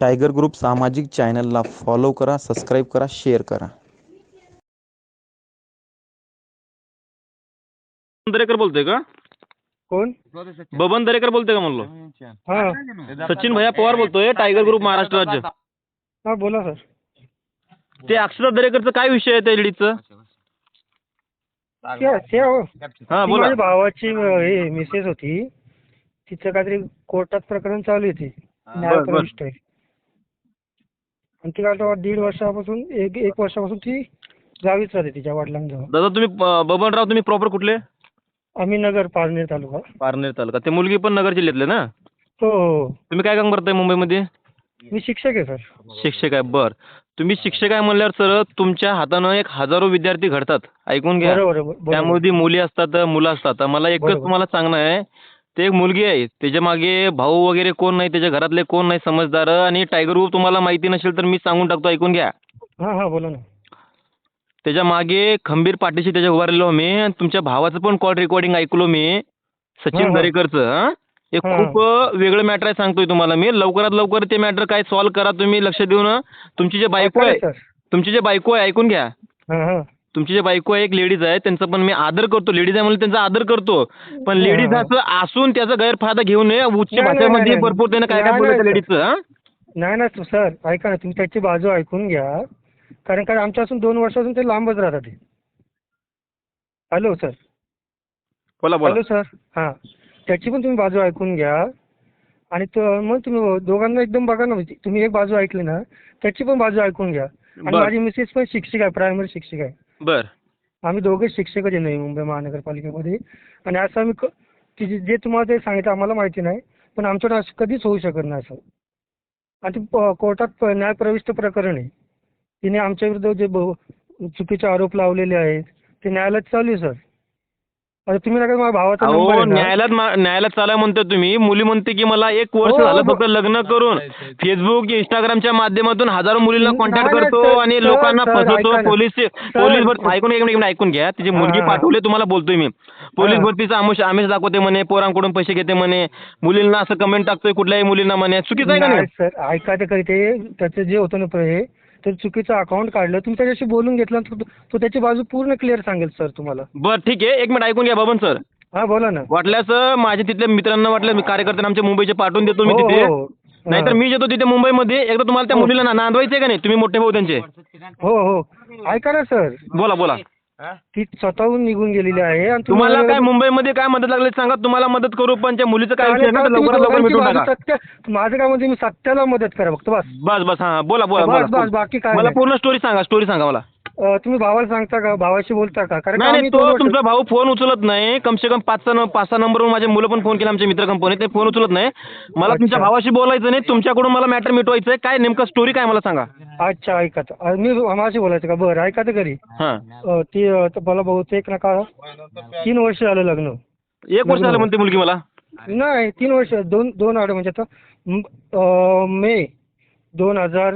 Tiger group सामाजिक चॅनलला follow करा सबस्क्राईब करा शेअर करा. बबन दरेकर बोलतोय का? कोण? बबन दरेकर बोलतोय का म्हणलो? हा. सचिन भैया पवार बोलतोय टायगर ग्रुप महाराष्ट्र राज्य. हा बोला सर. ते अक्षता दरेकरचं काय विषय आहे त्या ते हो. हा ती बोला. माझ्या भावाची अं, हे मिसेस होती. तिचं काहीतरी कोर्टात प्रकरण चालू आहे ते. न्यायप्रविष्ट आहे. आणि ती काय आता दीड वर्षापासून एक एक वर्षापासून ती गावीच राहते तिच्या वडिलांजवळ. दादा तुम्ही अं, बबनराव तुम्ही प्रॉपर कुठले? आम्ही नगर पारनेर तालुका. पारनेर तालुका. ते मुलगी पण नगर जिल्ह्यातले ना? हो हो. तुम्ही काय काम करताय मुंबईमध्ये? मी शिक्षक आहे सर. शिक्षक आहे बर. तुम्ही शिक्षक आहे म्हणल्यावर सर तुमच्या हातानं एक हजारो विद्यार्थी घडतात. ऐकून घ्या. बरोबर आहे, बरोबर. त्यामध्ये मुली असतात मुलं असतात. मला एकच बरोबर. तुम्हाला सांगणं आहे ते एक मुलगी आहे. त्याच्यामागे भाऊ वगैरे कोण नाही त्याच्या घरातले कोण नाही समजदार. आणि टायगर ग्रुप तुम्हाला माहिती नसेल तर मी सांगून टाकतो ऐकून घ्या. हा हा बोला ना. त्याच्यामागे खंबीर पाठीशी त्याच्या उभारलेलो मी आणि तुमच्या भावाचं पण कॉल रेकॉर्डिंग ऐकलो मी सचिन हा. दरेकरचं हं? एक हा. खूप अं, वेगळं मॅटर आहे सांगतोय तुम्हाला मी. लवकरात लवकर ते मॅटर काय सॉल्व्ह करा तुम्ही लक्ष देऊन तुमची जे बायको आहे सर. तुमची जे बायको आहे ऐकून घ्या. हा हा. तुमची जे बायको आहे एक लेडीज आहे त्यांचा पण मी आदर करतो. लेडीज आहे म्हणून त्यांचा आदर करतो. पण हा. लेडीज असं असून त्याचा गैरफायदा घेऊ नये. उच्च नाही, भाषेमध्ये नाही, भरपूर त्यानं काय काय नाही, बोललं त्या नाही, लेडीजचं हं? नाही ना सर ऐका ना तुम्ही त्याची बाजू ऐकून घ्या. कारण काय आमच्यापासून दोन वर्षापासून ते लांबच राहतात ते. Hello sir. बोला बोला. Hello sir. हां. त्याची पण तुम्ही बाजू ऐकून घ्या. आणि तो मग तुम्ही दोघांना एकदम बघा ना म्हणजे तुम्ही एक बाजू ऐकली ना त्याची पण बाजू ऐकून घ्या. आणि बर. माझी मिसेस पण शिक्षक आहे प्रायमरी शिक्षक आहे. बर. आम्ही दोघे शिक्षकच आहे नवी मुंबई महानगरपालिकेमध्ये. आणि असं आम्ही क- की जे- जे तुम्हाला ते सांगितलं आम्हाला माहिती नाही पण आमच्याकडे असं कधीच होऊ शकत नाही असं. आणि ते प- कोर्टात प- न्यायप्रविष्ट प्रकरण आहे. तिने आमच्या विरुद्ध जे बहु चुकीचे आरोप लावलेले आहेत ते न्यायालयात चालू आहे सर. आता तुम्ही नका माझ्या भावाचा अहो आहे ना न्यायालयात मा- न्यायालयात चालाय म्हणतो तुम्ही मुली म्हणते की मला एक वर्ष हो, झालं हो. फक्त लग्न करून फेसबुक इंस्टाग्रामच्या माध्यमातून हजारो मुलींना नाही, कॉन्टॅक्ट नाही, करतो सर, आणि सर, लोकांना सर, फसवतो ऐका ना. पोलीस सर, पोलीस भरती ऐकून एक मिनिट ऐकून घ्या तिची मुलगी हा. पाठवली तुम्हाला बोलतोय मी पोलीस हा. भरतीचा आमिष आमिष दाखवते म्हणे पोरांकडून पैसे घेते म्हणे मुलींना असं कमेंट टाकतोय कुठल्याही मुलींना म्हणे चुकीचं आहे का नाही नाही सर ऐका ते काही ते त्याचं जे होतं ना हे तर चुकीचं अकाउंट काढलं. तुम्ही त्याच्याशी बोलून घेतलं तर तो- तो त्याची बाजू पूर्ण क्लिअर सांगेल सर तुम्हाला. बरं ठीक आहे. एक मिनिट ऐकून घ्या बबन सर हा बोला ना. वाटल्यास माझ्या तिथल्या मित्रांना वाटलं मी कार्यकर्त्यांना आमच्या मुंबईचे पाठवून देतो मी हो, तिथे. हो, हो. नाहीतर हा. मी येतो तिथे मुंबईमध्ये. एकदा तुम्हाला त्या. मुलीला ना- नांदवायचंय का नाही? तुम्ही मोठे भाऊ त्यांचे. हो हो. ऐका ना सर बोला बोला. ती स्वतःहून निघून गेलेली आहे आणि तुम्हाला तुम्ही- काय मुंबईमध्ये काय मदत लागली सांगा. तुम्हाला मदत करू पण त्या मुलीचं काय विषय चालेल, आहे ना तर तुम्ही लवकरात लवकर दोघांची भेटून बाजू टाका. सत्य माझं काय म्हणते मी सत्याला मदत करा फक्त बस. बस बस हा बोला बोला बस, बोला. बस, बाकी काय मला नाही. पूर्ण स्टोरी सांगा स्टोरी सांगा मला. अं, तुम्ही भावाला सांगता का? भावाशी बोलता का? कारण का नाही नाही आम्ही तो वर्ष- तुमचा भाऊ फोन उचलत नाही. कम से कम पाच सहा पाच सहा नंबरवरून माझे मुलं पण फोन केला आमच्या मित्र कंपनी ते फोन उचलत नाही. मला तुमच्या अच्छा. भावाशी बोलायचं नाही. तुमच्याकडून मला मॅटर मिटवायचं आहे काय नेमकं स्टोरी काय मला सांगा. अच्छा ऐका तर. अं, मी माझी बोलायचं का? बरं ऐका तर घरी. हां. ती अं, मला बहुतेक नका तीन वर्ष झालं लग्न. एक वर्ष झालं म्हणते मुलगी मला? नाही तीन वर्ष दोन दोन आठ म्हणजे आता म- अं, मे दोन हजार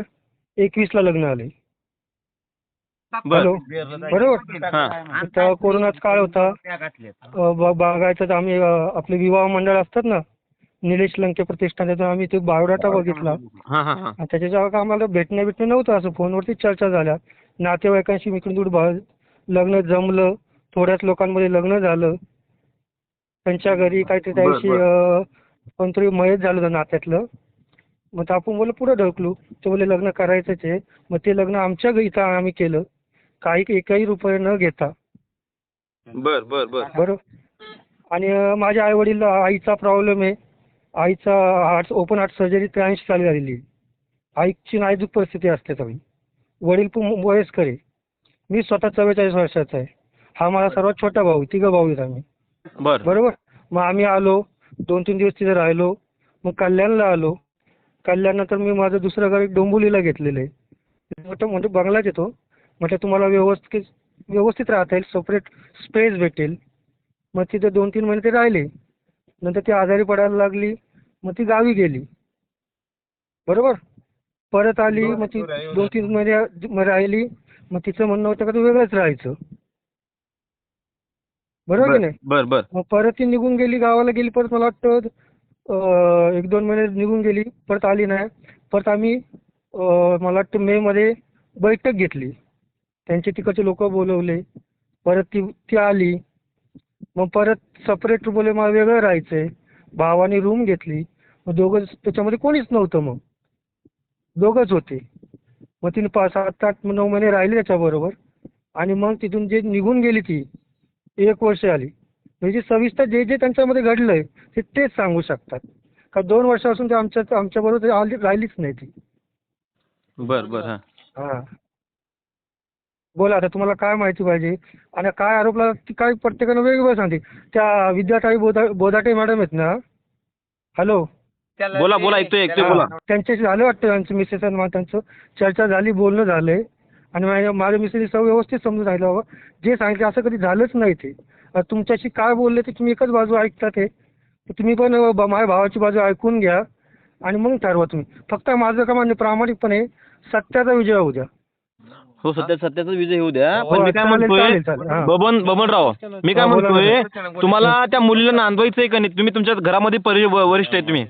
एकवीसला लग्न आले. हॅलो? बरं बरोबर? हां. तर कोरोनाचा काळ होता. अं, ब- बघायचं तर आम्ही अं, आपले विवाह मंडळ असतात ना निलेश लंके प्रतिष्ठान त्यातून आम्ही ते बायोडाटा बघितला. हां हां हां. आणि त्याच्या जेव्हा आम्हाला भेटणं भेटणं नव्हतं असं फोनवरती चर्चा झाल्या. नातेवाईकांशी इकडून तिकडून लग्न जमलं थोड्याच लोकांमध्ये लग्न झालं. त्यांच्या घरी काहीतरी त्याविषयी अं, कोणतरी मयत झालं होतं नात्यातलं. मग तर आपण बोललं पुढं ढकलू. ते बोलले लग्न करायचंच आहे. मग ते लग्न आमच्या घरी इथं आम्ही केलं. काही एकही रुपये न घेता. बर बर बर. बरोबर आणि माझ्या आई वडील आईचा प्रॉब्लेम आहे. आईचा हार्ट ओपन हार्ट सर्जरी त्र्याऐंशी साली झालेली आईची नाजूक परिस्थिती असते सगळी वडील पण वयस्कर आहे. मी स्वतः चव्वेचाळीस वर्षाचा आहे. हा माझा सर्वात छोटा भाऊ. तिघं भाऊ आहेत आम्ही. बर. बरोबर? मग आम्ही आलो. दोन तीन दिवस तिथे राहिलो. मग कल्याणला आलो. कल्याणनंतर मी माझं दुसरं घर एक डोंबिवलीला घेतलेलं आहे. मोठं म्हणजे बंगलाच येतो म्हटलं तुम्हाला व्यवस्थित व्यवस्थित राहता येईल. सेपरेट स्पेस भेटेल. मग तिथे दोन तीन महिने ते राहिले. नंतर ती आजारी पडायला लागली मग ती गावी गेली. बरोबर? परत आली मग ती दोन तीन महिने राहिली मग तिचं म्हणणं होतं का तू वेगळंच राहायचं. बरोबर की नाही? बर बर. मग परत ती निघून गेली गावाला गेली परत मला वाटतं एक दोन महिने निघून गेली परत आली नाही. परत आम्ही मला वाटतं मेमध्ये बैठक घेतली. त्यांचे तिकडचे लोक बोलवले. परत ती ती आली. मग परत सपरेट बोले मला वेगळं राहायचं आहे भावाने रूम घेतली. मग दोघं त्याच्यामध्ये कोणीच नव्हतं मग. दोघंच होते. मग तिने पाच सात आठ नऊ महिने राहिले त्याच्याबरोबर. आणि मग तिथून जे निघून गेली ती एक वर्ष आली. म्हणजे सविस्तर जे जे त्यांच्यामध्ये घडलंय ते तेच सांगू शकतात. का दोन वर्षापासून ते आमच्या आमच्याबरोबर राहिलीच नाही ती. बर बर हा. हां. बोला आता तुम्हाला काय माहिती पाहिजे? आणि काय आरोपला ती काय प्रत्येकानं वेगवेगळं सांगते. त्या विद्याताई बोधा बोधाटे मॅडम आहेत ना? हॅलो? बोला बोला ऐकतोय ऐकतोय बोला. त्यांच्याशी झालं वाटतं त्यांचं मिसेस आणि मला त्यांचं चर्चा झाली बोलणं झालंय. आणि माझ्या माझ्या मिसेसने सगळं व्यवस्थित समजून सांगितलं बाबा जे सांगितलं असं कधी झालंच नाही ते. तुमच्याशी काय बोलले ते तुम्ही एकच बाजू ऐकता ते. तुम्ही पण माझ्या भावाची बाजू ऐकून घ्या. आणि मग ठरवा तुम्ही. फक्त माझं का म्हणजे प्रामाणिकपणे सत्याचा विजय होऊ द्या. हो सध्या सध्याचा विजय होऊ द्या. हो, पण मी काय चालेल, म्हणतोय चालेल, चालेल, हा. बबन बबनराव मी काय हा, बोला म्हणतोय तुम्हाला त्या मुलीला नांदवायचंय का नाही? तुम्ही तुमच्या घरामध्ये परि व- वरिष्ठ आहे तुम्ही.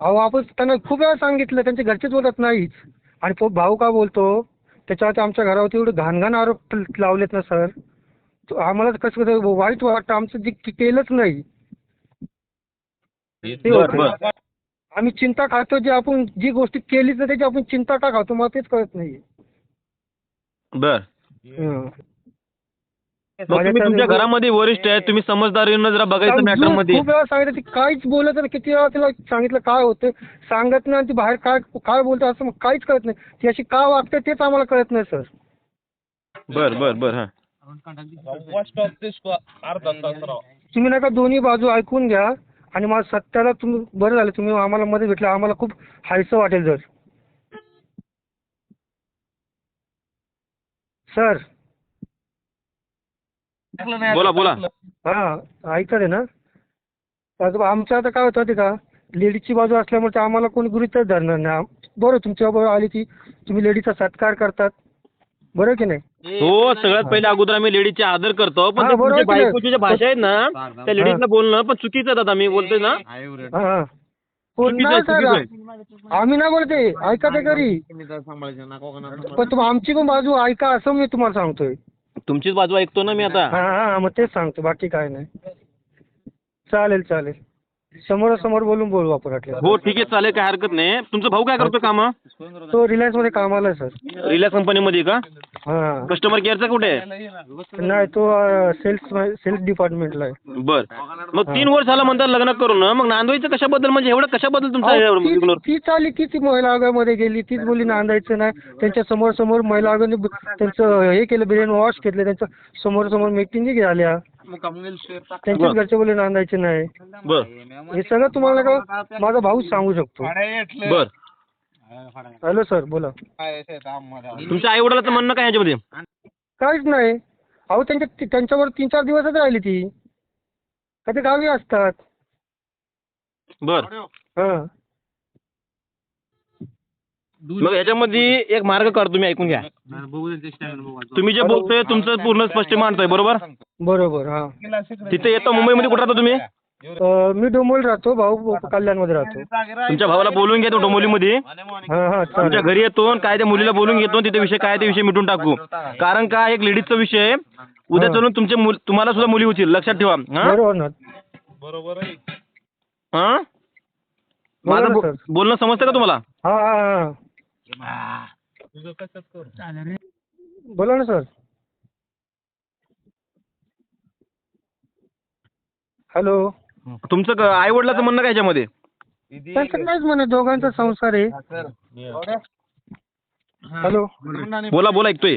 अहो आपण त्यांना खूप वेळा सांगितलं त्यांचे घरचेच बोलत नाहीच आणि तो भाऊ का बोलतो? त्याच्यावरती आमच्या घरावरती एवढे घाणघाण आरोप लावलेत ना सर. तो आम्हाला कसं कसं वाईट वाटतं आमचं जे के- केलंच नाही. ते बर होतं. बर आम्ही चिंता खातो जे आपण जी गोष्टी केलीच नाही त्याची आपण चिंता का खातो? मला तेच कळत नाही बर. मग तुम्ही तुमच्या घरामध्ये वरिष्ठ आहे तुम्ही समजदारीनं जरा बघायचं मॅटरमध्ये. खूप वेळा सांगितलं ती काहीच बोलत नाही किती वेळा तिला सांगितलं काय होतं? सांगत नाही आणि ती बाहेर काय काय बोलते असं मग काहीच कळत नाही. ती अशी का वागते तेच आम्हाला कळत नाही सर. बर बर बर हा. तुम्ही नका दोन्ही बाजू ऐकून घ्या आणि मला सत्याला तुम्ही बरं झालं तुम्ही आम्हाला मध्ये भेटलं आम्हाला खूप हायसं वाटेल जर सर. बोला बोला. हां ऐकत आहे ना? आता आमचं आता काय होतं माहिती का? लेडीजची बाजू असल्यामुळे ते आम्हाला कोणी गृहीतच धरणार नाही. आम- बरं तुमच्याबरोबर आली ती. तुम्ही लेडीचा सत्कार करतात. बरं की नाही? हो सगळ्यात पहिले अगोदर आम्ही लेडीजचे आदर करतो. पण ते बरोबर तुमच्या की? बायकोची भाषा आहेत ना त्या लेडीजला बोलणं पण चुकीचं आहे दादा मी बोलतोय ना. नाही आम्ही नाही बोलते ऐका ते घरी. पण तुम्ही आमची पण बाजू ऐका असं मी तुम्हाला सांगतोय. तुमचीच बाजू ऐकतो ना मी आता. हां हां मग तेच सांगतो बाकी काय नाही. चालेल चालेल. समोरासमोर बोलून बोलू आपण वाटलं हो ठीक आहे चालेल काय हरकत नाही. तुमचा भाऊ काय करतो काम? तो रिलायन्समध्ये कामाला आहे सर. रिलायन्स कंपनीमध्ये का? हां. कस्टमर केअरचा कुठे? आहे नाही तो सेल्स सेल्स डिपार्टमेंटला आहे. बर. मग तीन वर्ष झालं म्हणतात लग्न करून मग नांदवायचं कशाबद्दल? म्हणजे एवढं कशाबद्दल तुमचं ती- तीच आली की ती महिला आयोगामध्ये गेली तीच बोली नांदायचं नाही. त्यांच्यासमोर समोर महिला आयोगाने ब- त्यांचं हे केलं ब्रेन वॉश घेतलं त्यांच्यासमोर समोर मिटिंगी झाल्या. त्यांच्याच घरचे बोले नांदायचे नाही. बर. हे सगळं तुम्हाला का माझा भाऊच सांगू शकतो. बर. हॅलो सर बोला. तुमच्या आई वडिलाचं म्हणणं काय ह्याच्यामध्ये काहीच नाही. अहो त्यांच्या त्यांच्यावर तीन चार दिवसच राहिली ती. का ते गावी असतात? बर. हां. मग याच्यामध्ये एक मार्ग काढतो तुम्ही ऐकून घ्या. तुम्ही जे बोलतोय तुमचं पूर्ण स्पष्ट मांडतोय बरोबर? बरोबर हां. तिथे येतो मुंबईमध्ये कुठं राहता तुम्ही? अं, मी डोंबोली राहतो भाऊ कल्याणमध्ये राहतो. तुमच्या भावाला बोलून घेतो डोंबिवलीमध्ये हां हां तुमच्या चालेल घरी येतो आणि काय त्या मुलीला बोलून घेतो तिथे विषय काय ते विषय मिटून टाकू. कारण का एक लेडीजचा विषय आहे. उद्या हा. चलून तुमचे मुल तुम्हाला सुद्धा मुली होतील लक्षात ठेवा. हा? बरोबर ना. हा? बोला माझं ना, बो- सर. बोलणं समजतं का तुम्हाला? हा हा हा. बोला ना सर. हॅलो. तुमचं आई वडिलाचं म्हणणं काय याच्यामध्ये? त्यांचं नाहीच म्हणत दोघांचा संसार आहे. हॅलो. बोला बोला ऐकतोय.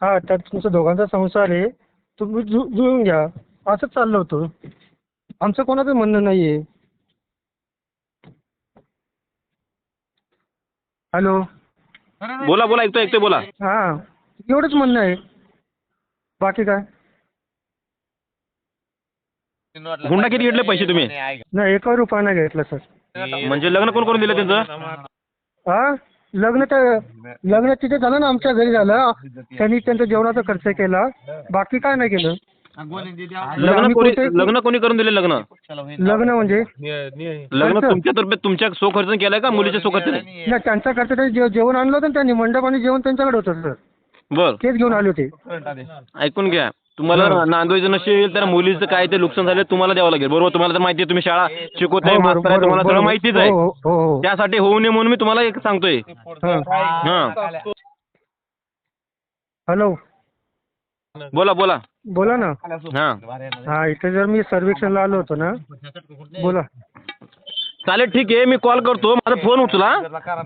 हा त्यात तुमचा दोघांचा संसार आहे. तुम्ही जु जुळून घ्या. असंच चाललं होतं. आमचं कोणाचं म्हणणं नाही आहे हॅलो बोला बोला ऐकतोय ऐकतोय बोला. हा एवढंच म्हणणं आहे. बाकी काय? हुंडा किती घेतले पैसे तुम्ही? नाही एका रुपया नाही घेतला सर. म्हणजे लग्न कोण करून दिलं त्यांचं? हा? लग्न तर लग्न तिथे झालं ना आमच्या घरी झालं. त्यांनी त्यांचा जेवणाचा खर्च केला. बाकी काय नाही केलं. लग्न कोणी लग्न कोणी करून दिले लग्न? लग्न म्हणजे? लग्न खर्च? तुमच्यातर्फे तुमच्या स्वखर्च केलंय का? मुलीच्या स्वखर्चाने? नाही त्यांचा जे- जेवण आणलं होतं त्यांनी मंडप आणि जेवण त्यांच्याकडे होतं सर. बर. तेच घेऊन आले होते. ऐकून घ्या. तुम्हाला. नांदवायचं नसेल तर मुलीचं काय ते नुकसान झालं तुम्हाला द्यावं लागेल. बरोबर? तुम्हाला तर माहिती आहे तुम्ही शाळा शिकवताय हो, मास्तर आहे बरोबर, तुम्हाला सगळं बरोबर. माहितीच आहे. हो हो हो. त्यासाठी होऊ नये म्हणून मी तुम्हाला एक सांगतोय. हा. हा. हॅलो. बोला बोला. बोला ना. हा. हा इथे जर मी सर्वेक्षणला आलो होतो ना बोला. चालेल ठीक आहे. मी कॉल करतो. माझा फोन उचला.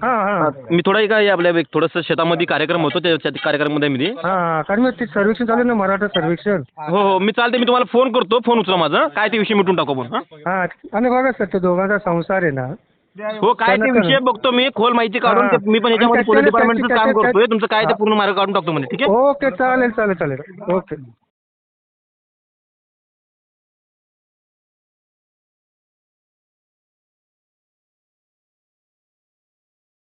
हा हा. मी थोडा एक आपल्या एक थोडंसं शेतामध्ये कार्यक्रम होतो त्या कार्यक्रमामध्ये मी. हा हा. कारण मी ते सर्वेक्षण चालू आहे ना मराठा सर्वेक्षण. हो हो. मी चालते मी तुम्हाला फोन करतो. फोन उचला माझा. काय ते विषय मिटून टाकू आपण हा? हा. आणि बघा सर ते दोघांचा संसार आहे ना. हो काय ते विषय बघतो मी. खोल माहिती काढून. ते- मी पण याच्यामध्ये पोलीस डिपार्टमेंटचं काम करतोय. तुमचं काय ते पूर्ण मार्ग काढून टाकतो म्हणजे ठीक आहे? ओके चालेल चालेल चालेल. ओके.